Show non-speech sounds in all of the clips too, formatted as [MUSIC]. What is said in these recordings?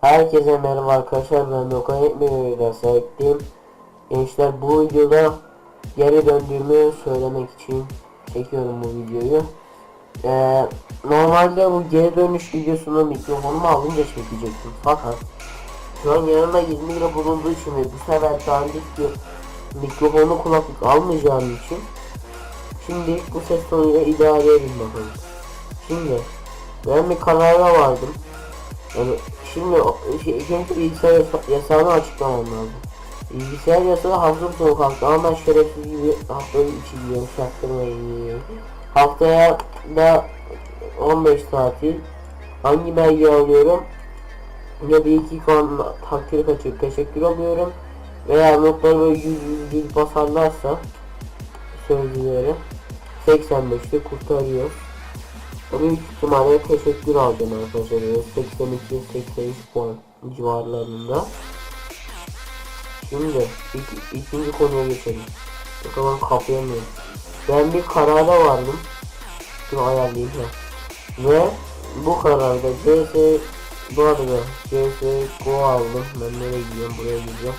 Herkese merhaba arkadaşlar ben Dokan Ekmeği'yle sahipteyim. Gençler bu videoda geri döndüğümü söylemek için çekiyorum bu videoyu. Ee, normalde bu geri dönüş videosunu mikrofonumu alınca çekecektim fakat şu an yanımda 20 lira bulunduğu için ve bu sefer dandik mikrofonu kulaklık almayacağım için şimdi bu ses tonuyla idare edin bakalım. Şimdi ben bir karara vardım. Yani şimdi o- şey, önce bilgisayar yasa- yasağını açıklamam lazım. Bilgisayar yasağı hafta sonu kalktı ama ben şerefsiz gibi haftanın içi giyiyorum şartlarına Haftaya da 15 tatil. Hangi belge alıyorum? Ya bir iki kan takdir kaçıp teşekkür alıyorum. Veya notları böyle 100 100 100 basarlarsa sözlüleri 85'te kurtarıyor. Büyük ihtimalle teşekkür alacağım arkadaşlar. Böyle 82-83 puan civarlarında. Şimdi ik- ikinci konuya geçelim. Bakalım kapayamıyorum. Ben bir karara vardım. Şunu ayarlayayım ya. Ve bu kararda CS bu arada CSGO aldım. Ben nereye gidiyorum? Buraya gidiyorum.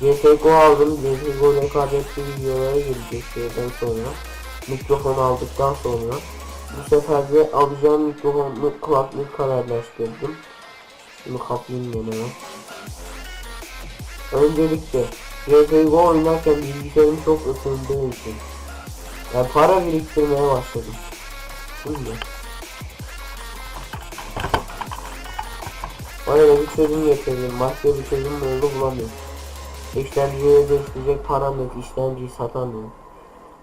CSGO aldım. CSGO rekabetli videolara gelecek şeyden sonra. Mikrofon aldıktan sonra. Bu sefer de alacağım mikrofonlu kulaklık kararlaştırdım. Şunu kapayım gene. Öncelikle CSGO oynarken bilgisayarım çok ısındığı için yani para biriktirmeye başladım. Şimdi Öyle bir çözüm getirdim. Başka bir çözüm oldu bulamıyorum. İşlemciye dönüştürecek param yok. İşlemciyi satamıyorum.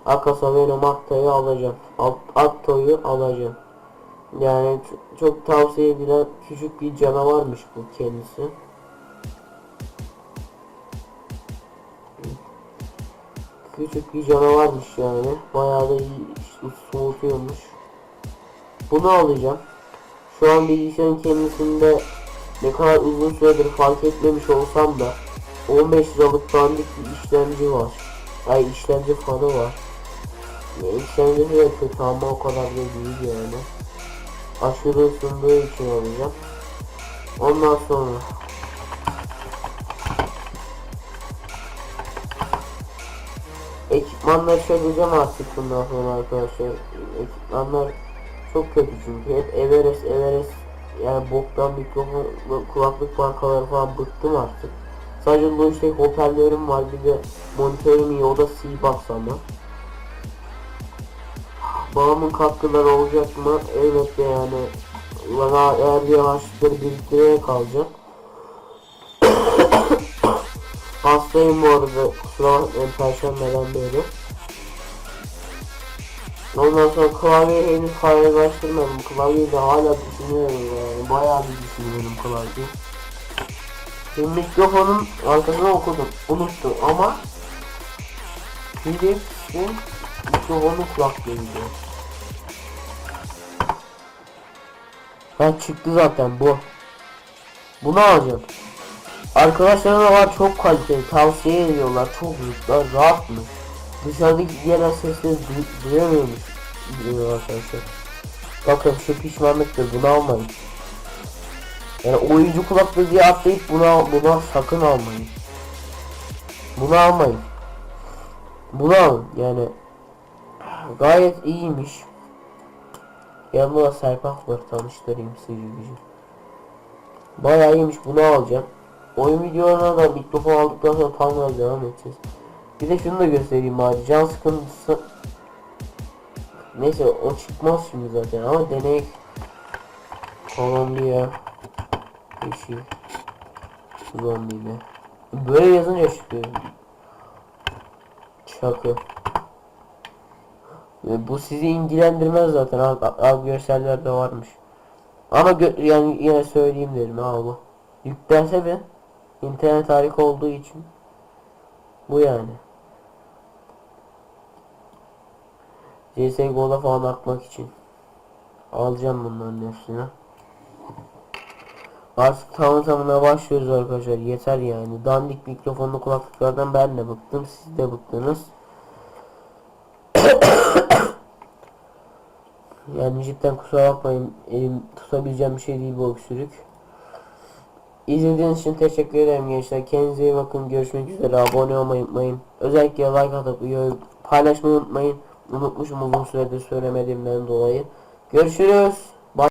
Akasa Venom Akto'yu alacağım. Alt, Akto'yu alacağım. Yani çok tavsiye edilen küçük bir canavarmış bu kendisi. Küçük bir canavarmış yani. Bayağı da iyi soğutuyormuş. Bunu alacağım. Şu an bilgisayarın kendisinde ne kadar uzun süredir fark etmemiş olsam da 15 liralık dandik bir işlemci var. Ay işlemci fanı var. Ya işlemci de kötü ama o kadar da değil yani. Aşırı ısındığı için alacağım. Ondan sonra Ekipmanları çözeceğim artık bundan sonra arkadaşlar. Ekipmanlar çok kötü çünkü hep Everest Everest yani boktan mikrofon kulaklık markaları falan bıktım artık. Sadece bu işte hoparlörüm var bir de monitörüm iyi o da C-Box ama. Babamın katkıları olacak mı? Elbette yani. Bana eğer bir harçlıkları biriktirerek kalacak. [COUGHS] Hastayım bu arada kusura bakmayın perşembeden beri. Ondan sonra klavyeyi henüz kararlaştırmadım. Klavyeyi de hala düşünüyorum yani. Bayağı bir düşünüyorum klavyeyi. Şimdi mikrofonun arkasına okudum. Unuttum ama Philips'in mikrofonu kulaklığı gidiyor. Ha çıktı zaten bu. Bunu alacağım. Arkadaşlarım da var çok kaliteli tavsiye ediyorlar çok büyükler rahat mı? Dışarıdaki diğer sesleri du duyamıyormuş diyor arkadaşlar. Bakın şu pişmanlıktır bunu almayın. Yani oyuncu kulaklığı diye atlayıp buna buna sakın almayın. Bunu almayın. Bunu alın yani gayet iyiymiş. Yanımda da Serpak var tanıştırayım sizi gücü. Bayağı iyiymiş bunu alacağım. Oyun videolarına da mikrofon aldıktan sonra tam gaz devam edeceğiz. Bir de şunu da göstereyim bari can sıkıntısı. Neyse o çıkmaz şimdi zaten ama deney. Kolombiya. Yeşil. Kolombiya. Böyle yazınca çıkıyor. Çakı. Bu sizi ilgilendirmez zaten. Al, al görsellerde varmış. Ama gö yani yine söyleyeyim dedim ha. Yüklense bir internet harika olduğu için bu yani. CSGO'da falan atmak için alacağım bunların hepsini. Artık tamam tamına başlıyoruz arkadaşlar. Yeter yani. Dandik mikrofonlu kulaklıklardan ben de bıktım. Siz de bıktınız. [CLEARS THROAT] yani cidden kusura bakmayın. Elim tutabileceğim bir şey değil bu öksürük. İzlediğiniz için teşekkür ederim gençler. Kendinize iyi bakın. Görüşmek üzere. Abone olmayı unutmayın. Özellikle like atıp paylaşmayı unutmayın. Unutmuşum uzun süredir söylemediğimden dolayı. Görüşürüz.